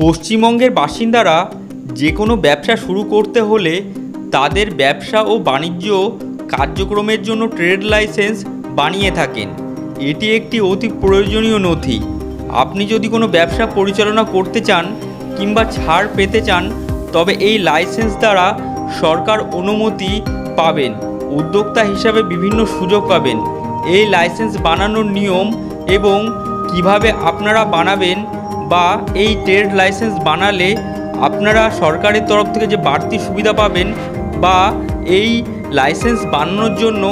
পশ্চিমবঙ্গের বাসিন্দারা যে কোনো ব্যবসা শুরু করতে হলে তাদের ব্যবসা ও বাণিজ্য কার্যক্রমের জন্য ট্রেড লাইসেন্স বানিয়ে থাকেন। এটি একটি অতি প্রয়োজনীয় নথি। আপনি যদি কোনো ব্যবসা পরিচালনা করতে চান কিংবা ছাড় পেতে চান, তবে এই লাইসেন্স দ্বারা সরকার অনুমতি পাবেন। উদ্যোক্তা হিসাবে বিভিন্ন সুযোগ পাবেন। এই লাইসেন্স বানানোর নিয়ম এবং কীভাবে আপনারা বানাবেন বা এই ট্রেড লাইসেন্স বানালে আপনারা সরকারের তরফ থেকে যে বাড়তি সুবিধা পাবেন বা এই লাইসেন্স বানানোর জন্য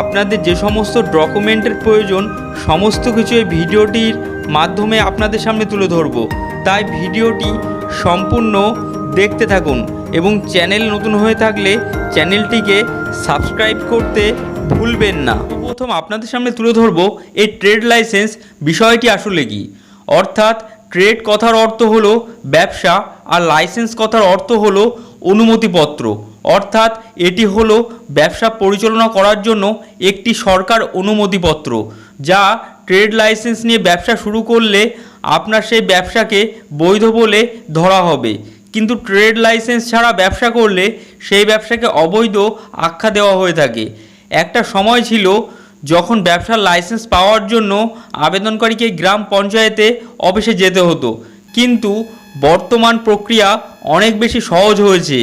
আপনাদের যে সমস্ত ডকুমেন্টের প্রয়োজন, সমস্ত কিছু এই ভিডিওটির মাধ্যমে আপনাদের সামনে তুলে ধরব। তাই ভিডিওটি সম্পূর্ণ দেখতে থাকুন এবং চ্যানেল নতুন হয়ে থাকলে চ্যানেলটিকে সাবস্ক্রাইব করতে ভুলবেন না। প্রথম আপনাদের সামনে তুলে ধরব এই ট্রেড লাইসেন্স বিষয়টি আসলে কি? অর্থাৎ ট্রেড কথার অর্থ হলো ব্যবসা আর লাইসেন্স কথার অর্থ হলো অনুমতিপত্র। অর্থাৎ এটি হলো ব্যবসা পরিচালনা করার জন্য একটি সরকার অনুমতিপত্র, যা ট্রেড লাইসেন্স নিয়ে ব্যবসা শুরু করলে আপনার সেই ব্যবসাকে বৈধ বলে ধরা হবে। কিন্তু ট্রেড লাইসেন্স ছাড়া ব্যবসা করলে সেই ব্যবসাকে অবৈধ আখ্যা দেওয়া হয়ে থাকে। একটা সময় ছিল যখন ব্যবসার লাইসেন্স পাওয়ার জন্য আবেদনকারীকে গ্রাম পঞ্চায়েতে অফিসে যেতে হতো। কিন্তু বর্তমান প্রক্রিয়া অনেক বেশি সহজ হয়েছে।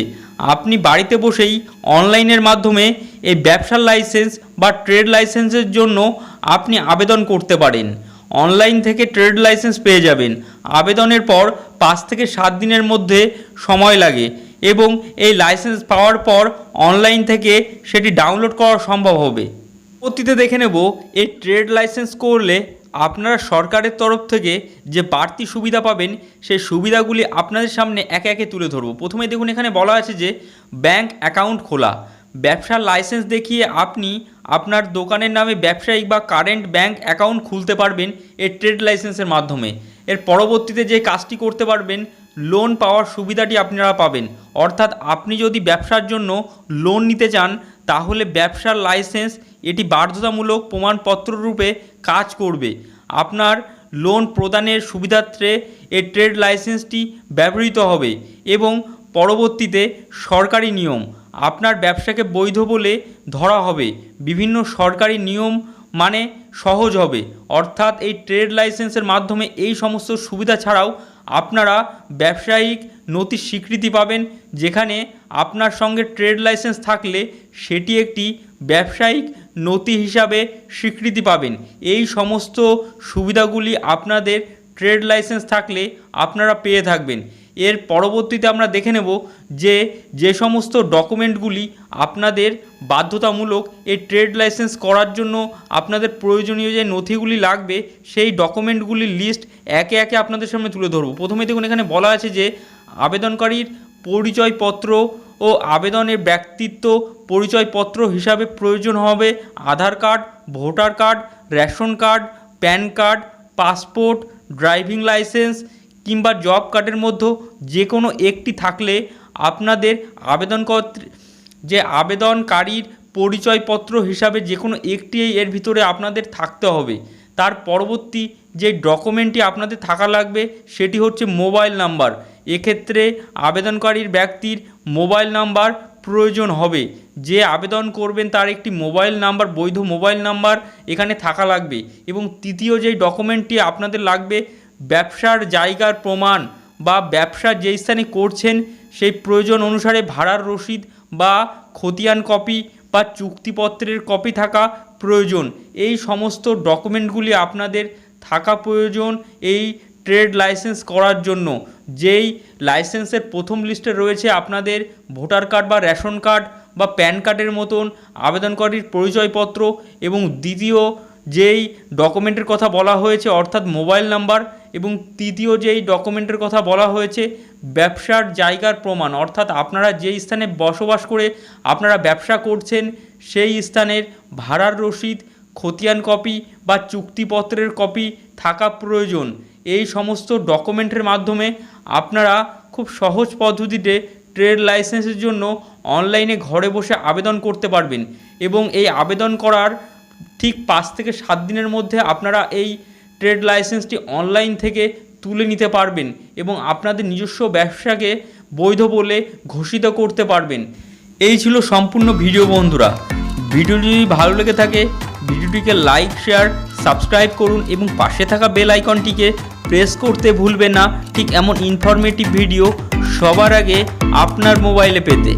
আপনি বাড়িতে বসেই অনলাইনের মাধ্যমে এই ব্যবসার লাইসেন্স বা ট্রেড লাইসেন্সের জন্য আপনি আবেদন করতে পারেন। অনলাইন থেকে ট্রেড লাইসেন্স পেয়ে যাবেন। আবেদনের পর পাঁচ থেকে সাত দিনের মধ্যে সময় লাগে এবং এই লাইসেন্স পাওয়ার পর অনলাইন থেকে সেটি ডাউনলোড করা সম্ভব হবে। পরবর্তীতে দেখে নেব, এই ট্রেড লাইসেন্স করলে আপনারা সরকারের তরফ থেকে যে বাড়তি সুবিধা পাবেন, সেই সুবিধাগুলি আপনাদের সামনে একে একে তুলে ধরবো। প্রথমে দেখুন, এখানে বলা আছে যে ব্যাংক অ্যাকাউন্ট খোলা। ব্যবসার লাইসেন্স দেখিয়ে আপনি আপনার দোকানের নামে ব্যবসায়িক বা কারেন্ট ব্যাংক অ্যাকাউন্ট খুলতে পারবেন এই ট্রেড লাইসেন্সের মাধ্যমে। এর পরবর্তীতে যে কাজটি করতে পারবেন লোন পাওয়ার সুবিধাটি আপনারা পাবেন। অর্থাৎ আপনি যদি ব্যবসার জন্য লোন নিতে চান, তাহলে ব্যবসার লাইসেন্স এটি বাধ্যতামূলক প্রমাণপত্র রূপে কাজ করবে। আপনার লোন প্রদানের সুবিধার্থে এই ট্রেড লাইসেন্সটি ব্যবহৃত হবে এবং পরবর্তীতে সরকারি নিয়ম, আপনার ব্যবসাকে বৈধ বলে ধরা হবে। বিভিন্ন সরকারি নিয়ম মানে সহজ হবে। অর্থাৎ এই ট্রেড লাইসেন্সের মাধ্যমে এই সমস্ত সুবিধা ছাড়াও আপনারা ব্যবসায়িক নথির স্বীকৃতি পাবেন, যেখানে আপনার সঙ্গে ট্রেড লাইসেন্স থাকলে সেটি একটি ব্যবসায়িক নথি হিসাবে স্বীকৃতি পাবেন। এই সমস্ত সুবিধাগুলি আপনাদের ট্রেড লাইসেন্স থাকলে আপনারা পেয়ে থাকবেন। এর পরবর্তীতে আমরা দেখে নেব যে যে সমস্ত ডকুমেন্টগুলি আপনাদের বাধ্যতামূলক এই ট্রেড লাইসেন্স করার জন্য আপনাদের প্রয়োজনীয় যে নথিগুলি লাগবে, সেই ডকুমেন্টগুলির লিস্ট একে একে আপনাদের সামনে তুলে ধরবো। প্রথমে দেখুন, এখানে বলা আছে যে, আবেদনকারীর পরিচয়পত্র ও আবেদনের ব্যক্তিত্ব পরিচয়পত্র হিসাবে প্রয়োজন হবে, Aadhaar card, voter card, ration card, PAN card, passport, driving licence কিংবা জব কার্ডের মধ্যে যে কোনো একটি থাকলে আপনাদের আবেদনকর্ত যে আবেদনকারীর পরিচয়পত্র হিসাবে যে কোনো একটি এর ভিতরে আপনাদের থাকতে হবে। তার পরবর্তী যে ডকুমেন্টটি আপনাদের থাকা লাগবে, সেটি হচ্ছে মোবাইল নাম্বার এক্ষেত্রে আবেদনকারীর ব্যক্তির মোবাইল নাম্বার প্রয়োজন হবে। যে আবেদন করবেন তার একটি মোবাইল নাম্বার বৈধ মোবাইল নাম্বার এখানে থাকা লাগবে। এবং তৃতীয় যেই ডকুমেন্টটি আপনাদের লাগবে ব্যবসার জায়গার প্রমাণ বা ব্যবসা যে স্থানে করছেন, সেই প্রয়োজন অনুসারে ভাড়ার রসিদ বা খতিয়ান কপি বা চুক্তিপত্রের কপি থাকা প্রয়োজন। এই সমস্ত ডকুমেন্টগুলি আপনাদের থাকা প্রয়োজন এই ট্রেড লাইসেন্স করার জন্য। যেই লাইসেন্সের প্রথম লিস্টে রয়েছে আপনাদের ভোটার কার্ড বা রেশন কার্ড বা প্যান কার্ডের মতন আবেদনকারীর পরিচয়পত্র এবং দ্বিতীয় যেই ডকুমেন্টের কথা বলা হয়েছে, অর্থাৎ মোবাইল নাম্বার এবং তৃতীয় যেই ডকুমেন্টের কথা বলা হয়েছে, ব্যবসার জায়গার প্রমাণ, অর্থাৎ আপনারা যেই স্থানে বসবাস করে আপনারা ব্যবসা করছেন, সেই স্থানের ভাড়ার রসিদ, খতিয়ান কপি বা চুক্তিপত্রের কপি থাকা প্রয়োজন। এই সমস্ত ডকুমেন্টের মাধ্যমে আপনারা খুব সহজ পদ্ধতিতে ট্রেড লাইসেন্সের জন্য অনলাইনে ঘরে বসে আবেদন করতে পারবেন এবং এই আবেদন করার ঠিক পাঁচ থেকে সাত দিনের মধ্যে আপনারা এই ট্রেড লাইসেন্সটি অনলাইন থেকে তুলে নিতে পারবেন এবং আপনাদের নিজস্ব ব্যবসাকে বৈধ বলে ঘোষিত করতে পারবেন। এই ছিল সম্পূর্ণ ভিডিও বন্ধুরা। ভিডিওটি যদি ভালো লেগে থাকে, ভিডিওটিকে লাইক, শেয়ার, সাবস্ক্রাইব করুন এবং পাশে থাকা বেল আইকনটিকে প্রেস করতে ভুলবেন না। ঠিক এমন ইনফরমেটিভ ভিডিও সবার আগে আপনার মোবাইলে পেতে।